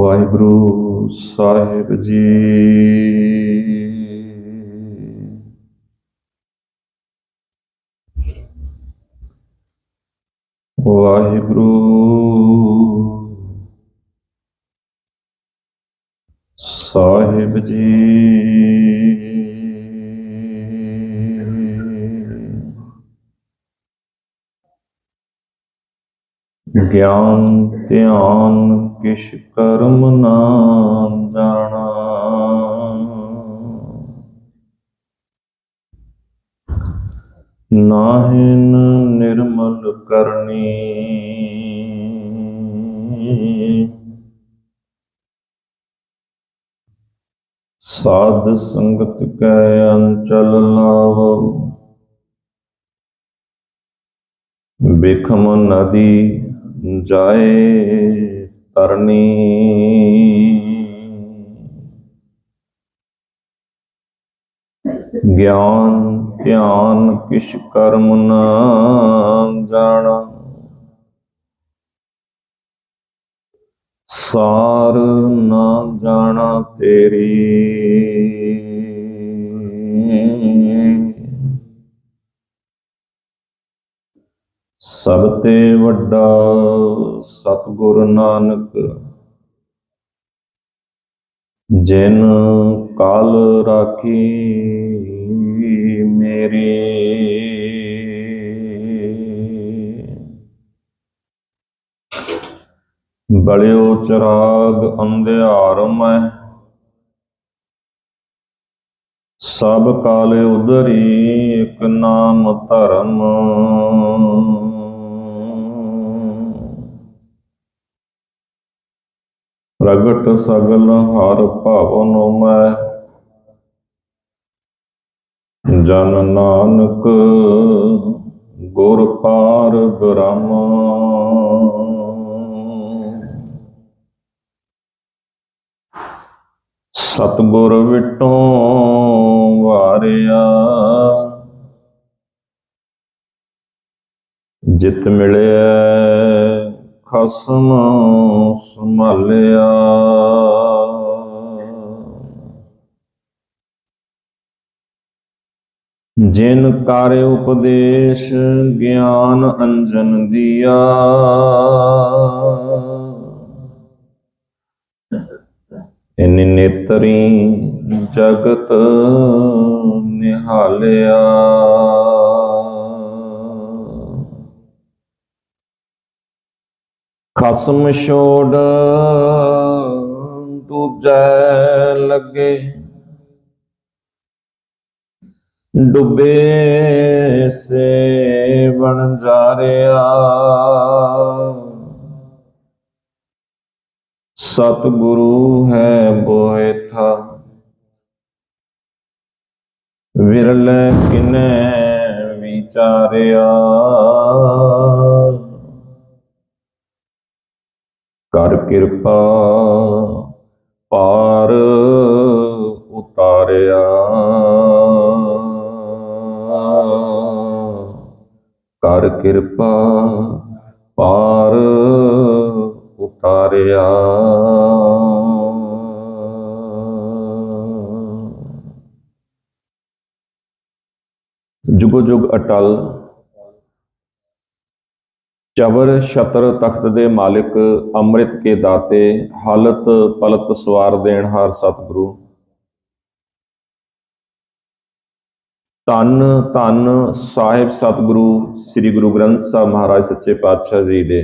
ਵਾਹਿਗੁਰੂ ਸਾਹਿਬ ਜੀ। ਵਾਹਿਗੁਰੂ ਸਾਹਿਬ ਜੀ। ਗਿਆਨ ਧਿਆਨ ਕਿਛ ਕਰਮ ਨਾ ਜਾਣਾ। ਨਾਹਿਨ ਨਿਰਮਲ ਕਰਨੀ। ਸਾਧ ਸੰਗਤ ਕੈ ਅੰਚਲ ਲਾਵੋ। ਬਿਖਮ ਨਦੀ ਜਾਏ ਤਰਨੀ। ਗਿਆਨ ਧਿਆਨ ਕਿਛ ਕਰਮ ਨਾ ਜਾਣਾ। ਸਾਰ ਨਾ ਜਾਣਾ ਤੇਰੀ। ਸਭ ਤੇ ਵੱਡਾ ਸਤਿਗੁਰ ਨਾਨਕ, ਜਿਨ ਕਾਲ ਰਾਖੀ ਮੇਰੇ। ਬਲਿਓ ਚਰਾਗ ਅੰਧਿਆਰ ਮੈਂ, ਸਭ ਕਾਲੇ ਉਦਰੀ ਇੱਕ ਨਾਮ ਧਰਮ। ਪ੍ਰਗਟ ਸਗਲ ਹਰ ਭਵਨ ਮੈਂ। ਜਨ ਨਾਨਕ ਗੁਰ ਪਾਰ ਬ੍ਰਹਮ। ਸਤਗੁਰ ਵਿਟੋਂ ਵਾਰਿਆ। ਜਿਤ ਮਿਲਿਆ ਖਸਮ ਸੰਭਾਲਿਆ। ਜਿਨ ਕਰ ਉਪਦੇਸ਼ ਗਿਆਨ ਅੰਜਨ ਦਿਆ। ਇਨ ਨੇਤਰੀ ਜਗਤ ਨਿਹਾਲਿਆ। ਖਸਮ ਛੋੜ ਦੂਜੈ ਲੱਗੇ। ਡੁੱਬੇ ਸੇ ਬਣ ਜਾਰਿਆ ਸਤਿਗੁਰੂ ਹੈ ਬੋਏ ਥਾ ਵਿਰਲ ਕਿਨੈ ਵਿਚਾਰਿਆ। ਕਰ ਕਿਰਪਾ ਪਾਰ ਉਤਾਰਿਆ। ਕਰ ਕਿਰਪਾ ਪਾਰ ਉਤਾਰਿਆ। ਜੁਗੋ ਜੁਗ ਅਟਲ ਚਬਰ ਛਤਰ ਤਖਤ ਦੇ ਮਾਲਿਕ, ਅੰਮ੍ਰਿਤ ਕੇ ਦਾਤੇ, ਹਾਲਤ ਪਲਤ ਸਵਾਰ ਦੇਣ ਹਾਰ ਸਤਿਗੁਰੂ। ਧੰਨ ਧੰਨ ਸਾਹਿਬ ਸਤਿਗੁਰੂ, ਸ੍ਰੀ ਗੁਰੂ ਗ੍ਰੰਥ ਸਾਹਿਬ ਮਹਾਰਾਜ ਸੱਚੇ ਪਾਤਸ਼ਾਹ ਜੀ ਦੇ।